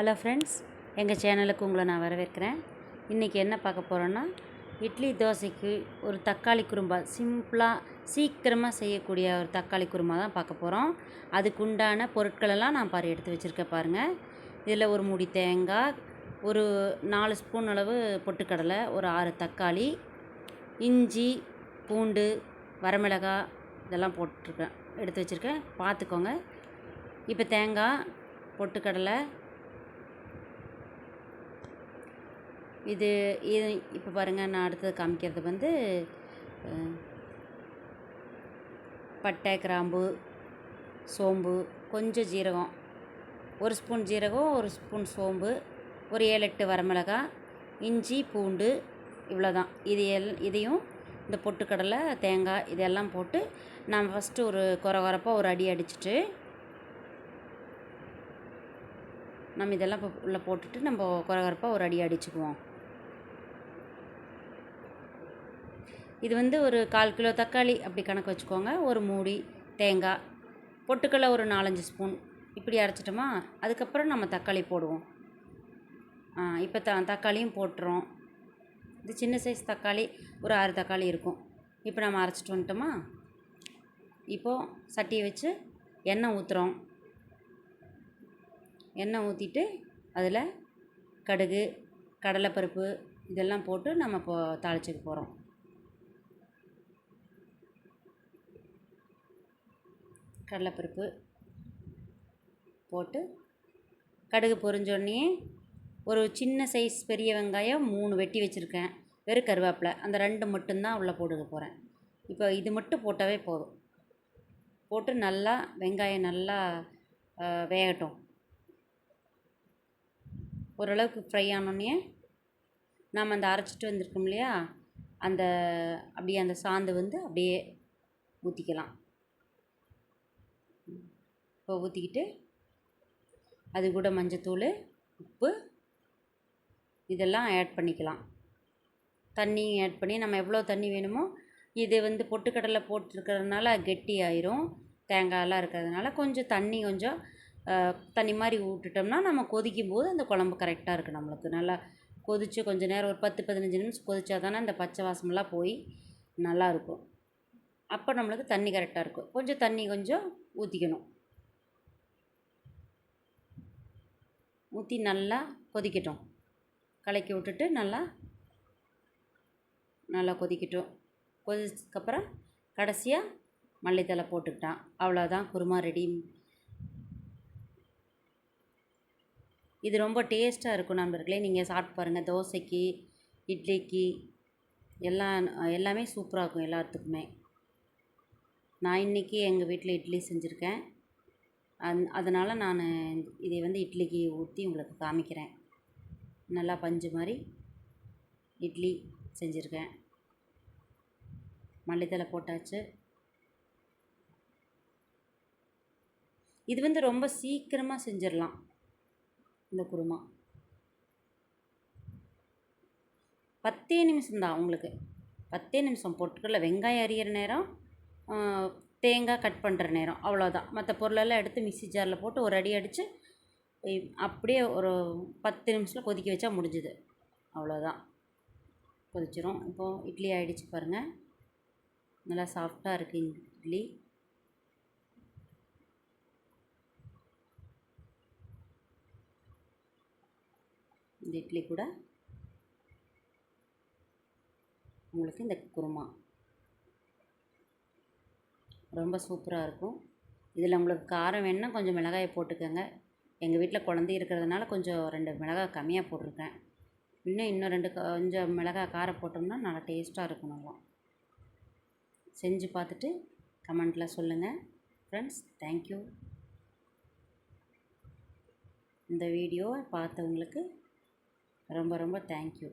Hello friends எங்கள் சேனலுக்கு உங்களை நான் வரவேற்கிறேன். இன்றைக்கி என்ன பார்க்க போகிறோன்னா இட்லி தோசைக்கு ஒரு தக்காளி குருமா சிம்பிளாக சீக்கிரமாக செய்யக்கூடிய ஒரு தக்காளி குருமா தான் பார்க்க போகிறோம் அதுக்கு உண்டான பொருட்களெல்லாம் நான் பாரு எடுத்து வச்சுருக்கேன் பாருங்கள் இதில் ஒரு முடி தேங்காய் ஒரு நாலு ஸ்பூன் அளவு பொட்டுக்கடலை ஒரு ஆறு தக்காளி இஞ்சி பூண்டு வரமிளகாய் இதெல்லாம் போட்டிருக்கேன் எடுத்து வச்சுருக்கேன். பார்த்துக்கோங்க. இப்போ தேங்காய் பொட்டுக்கடலை இது இது இப்போ பாருங்கள் நான் அடுத்தது காமிக்கிறது வந்து பட்டை கிராம்பு சோம்பு கொஞ்சம் ஜீரகம். ஒரு ஸ்பூன் ஜீரகம் ஒரு ஸ்பூன் சோம்பு ஒரு ஏழு எட்டு வரமிளகாய் இஞ்சி பூண்டு இவ்வளோதான் இது எல் இதையும் இந்த பொட்டுக்கடலை தேங்காய் இதெல்லாம் போட்டு நான் ஃபஸ்ட்டு ஒரு குறை குறைப்பாக ஒரு அடி அடிச்சிட்டு நம்ம இதெல்லாம் இப்போ உள்ளே போட்டுட்டு நம்ம குறை குறைப்பாக ஒரு அடி அடிச்சுக்குவோம். இது வந்து ஒரு கால் கிலோ தக்காளி அப்படி கணக்கு வச்சுக்கோங்க. ஒரு மூடி தேங்காய் பொட்டுக்கடலை ஒரு நாலஞ்சு ஸ்பூன் இப்படி அரைச்சிட்டோமா அதுக்கப்புறம் நம்ம தக்காளி போடுவோம். இப்போ த தக்காளியும் போட்டுறோம். இது சின்ன சைஸ் தக்காளி ஒரு ஆறு தக்காளி இருக்கும். இப்போ நம்ம அரைச்சிட்டு வந்துட்டோமா? இப்போது சட்டியை வச்சு எண்ணெய் ஊற்றுறோம் எண்ணெய் ஊற்றிட்டு அதில் கடுகு கடலைப்பருப்பு இதெல்லாம் போட்டு நம்ம இப்போ தாளிச்சுக்க போகிறோம். கடலைப்பருப்பு போட்டு கடுகு பொரிஞ்சோடனே ஒரு சின்ன சைஸ் பெரிய வெங்காயம் மூணு வெட்டி வச்சுருக்கேன். வெறும் கருவேப்பிலை. அந்த ரெண்டு மட்டும்தான் உள்ளே போட்டுக்க போகிறேன் இப்போ இது மட்டும் போட்டாவே போதும். போட்டு நல்லா வெங்காயம் நல்லா வேகட்டும். ஓரளவுக்கு ஃப்ரை ஆனோடனே நாம் அந்த அரைச்சிட்டு வந்திருக்கோம் இல்லையா? அந்த அப்படியே அந்த சாந்து வந்து அப்படியே ஊற்றிக்கலாம் இப்போ ஊற்றிக்கிட்டு அது கூட மஞ்சத்தூள் உப்பு இதெல்லாம் ஆட் பண்ணிக்கலாம். தண்ணியும் ஆட் பண்ணி நம்ம எவ்வளோ தண்ணி வேணுமோ இது வந்து பொட்டுக்கடலை போட்டிருக்கிறதுனால கெட்டி ஆயிரும் தேங்காயெல்லாம் இருக்கிறதுனால கொஞ்சம் தண்ணி கொஞ்சம் தண்ணி மாதிரி விட்டுட்டோம்னா நம்ம கொதிக்கும் போது அந்த குழம்பு கரெக்டாக இருக்குது நம்மளுக்கு. நல்லா கொதித்து கொஞ்சம் நேரம் ஒரு பத்து பதினஞ்சு நிமிஷம் கொதிச்சா தானே அந்த பச்சை வாசமெல்லாம் போய் நல்லா இருக்கும். அப்போ நம்மளுக்கு தண்ணி கரெக்டாக இருக்கும். கொஞ்சம் தண்ணி கொஞ்சம் ஊற்றிக்கணும் ஊற்றி நல்லா கொதிக்கட்டும். கலக்கி விட்டுட்டு நல்லா நல்லா கொதிக்கட்டும். கொதிச்சதுக்கப்புறம் கடைசியாக மல்லித்தலை போட்டுக்கிட்டான். அவ்வளோதான் குருமா ரெடி இது ரொம்ப டேஸ்ட்டாக இருக்கும் நண்பர்களே. நீங்கள் சாப்பிட்டு பாருங்கள் தோசைக்கு இட்லிக்கு எல்லாம் எல்லாமே சூப்பராக இருக்கும் எல்லாத்துக்குமே. நான் இன்றைக்கி எங்கள் வீட்டில் இட்லி செஞ்சுருக்கேன். அந் அதனால் நான் இதை வந்து இட்லிக்கு ஊற்றி உங்களுக்கு காமிக்கிறேன். நல்லா பஞ்சு மாதிரி இட்லி செஞ்சுருக்கேன். மல்லித்தலை போட்டாச்சு. இது வந்து ரொம்ப சீக்கிரமாக செஞ்சிடலாம் இந்த குருமா. பத்தே நிமிஷம்தான் உங்களுக்கு. பத்தே நிமிஷம் பொட்டுக்கடல வெங்காயம் அரியிற நேரம் தேங்காய் கட் பண்ணுற நேரம். அவ்வளோதான் மற்ற பொருளெல்லாம் எடுத்து மிக்ஸி ஜாரில் போட்டு ஒரு அடி அடித்து அப்படியே ஒரு பத்து நிமிஷத்தில் கொதிக்க வச்சா முடிஞ்சுது. அவ்வளோதான் கொதிச்சிரும். இப்போது இட்லி ஆகிடுச்சு பாருங்கள் நல்லா சாஃப்டாக இருக்குது இட்லி. இந்த இட்லி கூட உங்களுக்கு இந்த குருமா. ரொம்ப சூப்பராக இருக்கும். இதில் உங்களுக்கு காரம் வேணுன்னா கொஞ்சம் மிளகாயை போட்டுக்கோங்க. எங்கள் வீட்டில் குழந்தை இருக்கிறதுனால கொஞ்சம் ரெண்டு மிளகாய் கம்மியாக போட்டிருக்கேன். இன்னும் இன்னும் ரெண்டு கொஞ்சம் மிளகாய் காரம் போட்டோம்னா நல்லா டேஸ்ட்டாக இருக்கும் நல்லா. செஞ்சு பார்த்துட்டு கமெண்ட்டில் சொல்லுங்கள் ஃப்ரெண்ட்ஸ் தேங்க்யூ இந்த வீடியோவை பார்த்தவங்களுக்கு ரொம்ப ரொம்ப தேங்க்யூ